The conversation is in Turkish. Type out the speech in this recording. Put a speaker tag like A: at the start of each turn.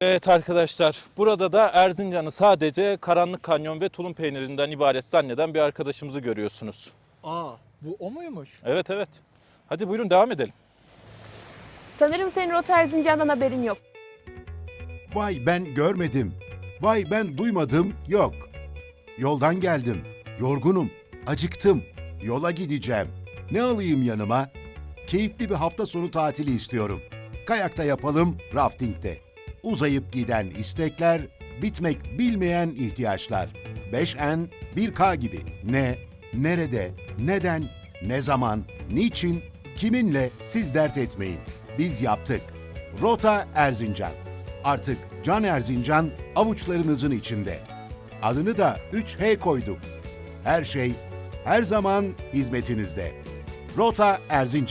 A: Evet arkadaşlar, burada da Erzincan'ı sadece karanlık kanyon ve tulum peynirinden ibaret zanneden bir arkadaşımızı görüyorsunuz.
B: Aa bu o muymuş?
A: Evet evet. Hadi buyurun devam edelim.
C: Sanırım senin Rota Erzincan'dan haberin yok.
D: Vay ben görmedim. Vay ben duymadım. Yok. Yoldan geldim. Yorgunum. Acıktım. Yola gideceğim. Ne alayım yanıma? Keyifli bir hafta sonu tatili istiyorum. Kayakta yapalım, raftingde. Uzayıp giden istekler, bitmek bilmeyen ihtiyaçlar. 5N, 1K gibi. Ne, nerede, neden, ne zaman, niçin, kiminle siz dert etmeyin. Biz yaptık. Rota Erzincan. Artık Can Erzincan avuçlarınızın içinde. Adını da 3H koyduk. Her şey, her zaman hizmetinizde. Rota Erzincan.